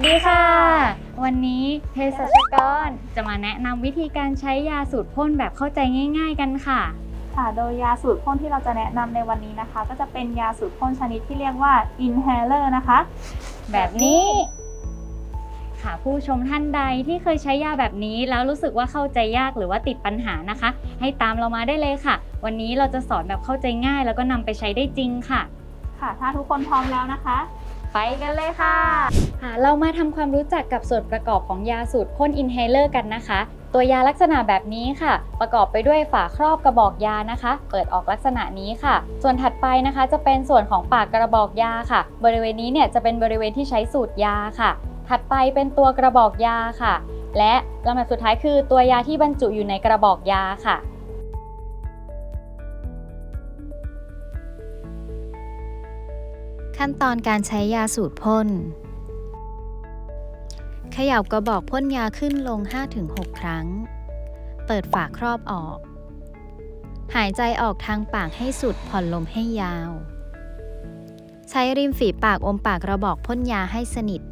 สวัสดีค่ะ วันนี้เภสัชกรจะมาแนะนำวิธีการใช้ยาสูตรพ่นแบบเข้าใจง่าย ๆ กันค่ะ ค่ะ โดยยาสูตรพ่นที่เราจะแนะนำในวันนี้นะคะ ก็จะเป็นยาสูตรพ่นชนิดที่เรียกว่า inhaler นะคะ แบบนี้ค่ะผู้ชมท่านใดที่เคยใช้ยาแบบนี้ แล้วรู้สึกว่าเข้าใจยากหรือว่าติดปัญหานะคะ ให้ตามเรามาได้เลยค่ะ วันนี้เราจะสอนแบบเข้าใจง่าย แล้วก็นำไปใช้ได้จริงค่ะ ค่ะ ถ้าทุกคนพร้อมแล้วนะคะ ไปกันเลยค่ะค่ะ เรามาทำความรู้จักกับส่วนประกอบของยาสูตรพ่นอินเฮเลอร์กันนะคะ ตัวยาลักษณะแบบนี้ค่ะ ประกอบไปด้วยฝาครอบกระบอกยานะคะ เปิดออกลักษณะนี้ค่ะ ส่วนถัดไปนะคะ จะเป็นส่วนของปากกระบอกยาค่ะ บริเวณนี้เนี่ยจะเป็นบริเวณที่ใช้สูตรยาค่ะ ถัดไปเป็นตัวกระบอกยาค่ะ และลำดับสุดท้ายคือตัวยาที่บรรจุอยู่ในกระบอกยาค่ะ ขั้นตอนการใช้ยาสูตรพ่น เขย่ากระบอกพ่นยาขึ้นลง 5-6 ครั้ง เปิดฝาครอบออก หายใจออกทางปากให้สุดผ่อนลมให้ยาว ใช้ริมฝีปากอมปากกระบอกพ่นยาให้สนิท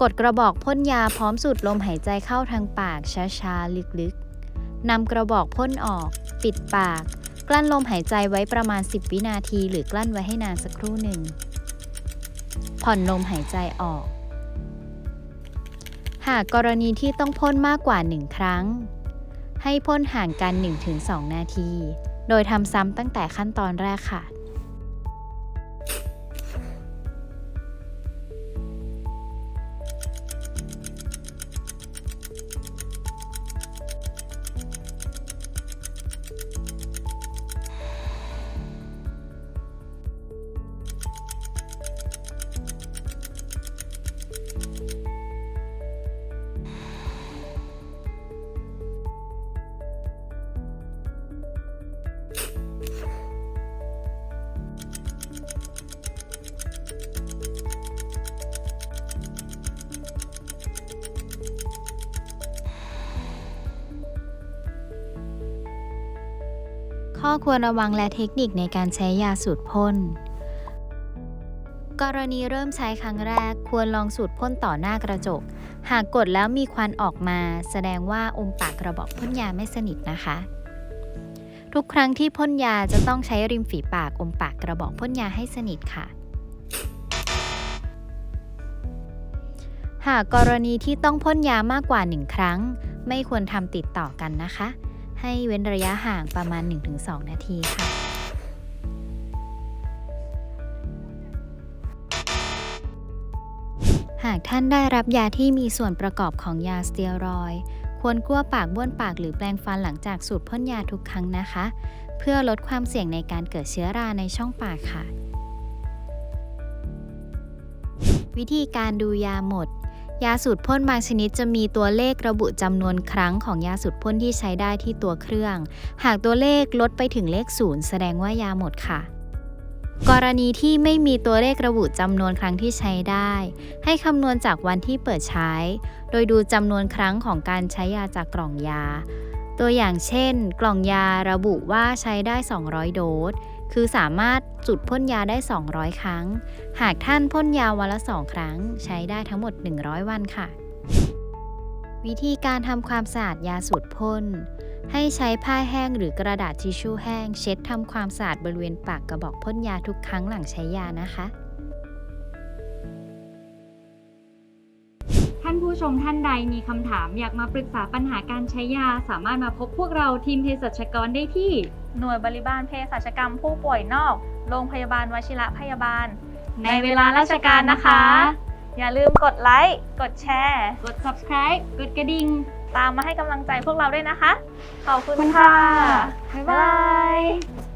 กดกระบอกพ่นยาพร้อมสูดลมหายใจเข้าทางปากช้าๆลึกๆนำกระบอกพ่นออก ปิดปาก กลั้นลมหายใจไว้ประมาณ 10 วินาที หรือกลั้นไว้ให้นานสักครู่หนึ่ง ผ่อนลมหายใจออก หากกรณีที่ต้องพ่นมากกว่า 1 ครั้ง ให้พ่นห่างกัน 1-2 นาที โดยทำซ้ำตั้งแต่ขั้นตอนแรกค่ะ ข้อควรระวังและเทคนิคในการใช้ยาสูตรพ่น กรณีเริ่มใช้ครั้งแรกควรลองสูตรพ่นต่อหน้ากระจก หากกดแล้วมีควันออกมา แสดงว่าอมปากกระบอกพ่นยาไม่สนิทนะคะ ทุกครั้งที่พ่นยาจะต้องใช้ริมฝีปากอมปากกระบอกพ่นยาให้สนิทค่ะหากกรณีที่ต้องพ่นยามากกว่า 1 ครั้ง ไม่ควรทำติดต่อกันนะคะ ให้เว้นระยะห่างประมาณ 1-2 นาทีค่ะ หากท่านได้รับยาที่มีส่วนประกอบของยาสเตียรอยควรกลั้วปากบ้วนปากหรือแปรงฟันหลังจากสูดพ่นยาทุกครั้งนะคะ เพื่อลดความเสี่ยงในการเกิดเชื้อราในช่องปากค่ะ วิธีการดูยาหมด ยาสูตรพ่นบางชนิดจะมีตัวเลขระบุจำนวนครั้งของยาสูตรพ่นที่ใช้ได้ที่ตัวเครื่อง หากตัวเลขลดไปถึงเลขศูนย์แสดงว่ายาหมดค่ะ กรณีที่ไม่มีตัวเลขระบุจำนวนครั้งที่ใช้ได้ ให้คำนวณจากวันที่เปิดใช้ โดยดูจำนวนครั้งของการใช้ยาจากกล่องยา ตัวอย่างเช่น กล่องยาระบุว่าใช้ได้ 200 โดส คือสามารถจุดพ่นยาได้ 200 ครั้ง หากท่านพ่นยาวันละ 2 ครั้ง ใช้ได้ทั้งหมด 100 วันค่ะ วิธีการทำความสะอาดยาสูตรพ่น ให้ใช้ผ้าแห้งหรือกระดาษทิชชู่แห้ง เช็ดทำความสะอาดบริเวณปากกระบอกพ่นยาทุกครั้งหลังใช้ยานะคะท่านผู้ชมท่านใดมีคำถามอยากมาปรึกษาปัญหาการใช้ยา สามารถมาพบพวกเราทีมเภสัชกรได้ที่ หน่วยบริบาลเภสัชกรรมผู้ป่วยนอก โรงพยาบาลวชิระพยาบาล ในเวลาราชการนะคะ อย่าลืมกดไลค์ กดแชร์ กด subscribe กดกระดิ่ง ตามมาให้กำลังใจพวกเราด้วยนะคะ ขอบคุณขอบคุณค่ะค่ะ บ๊ายบาย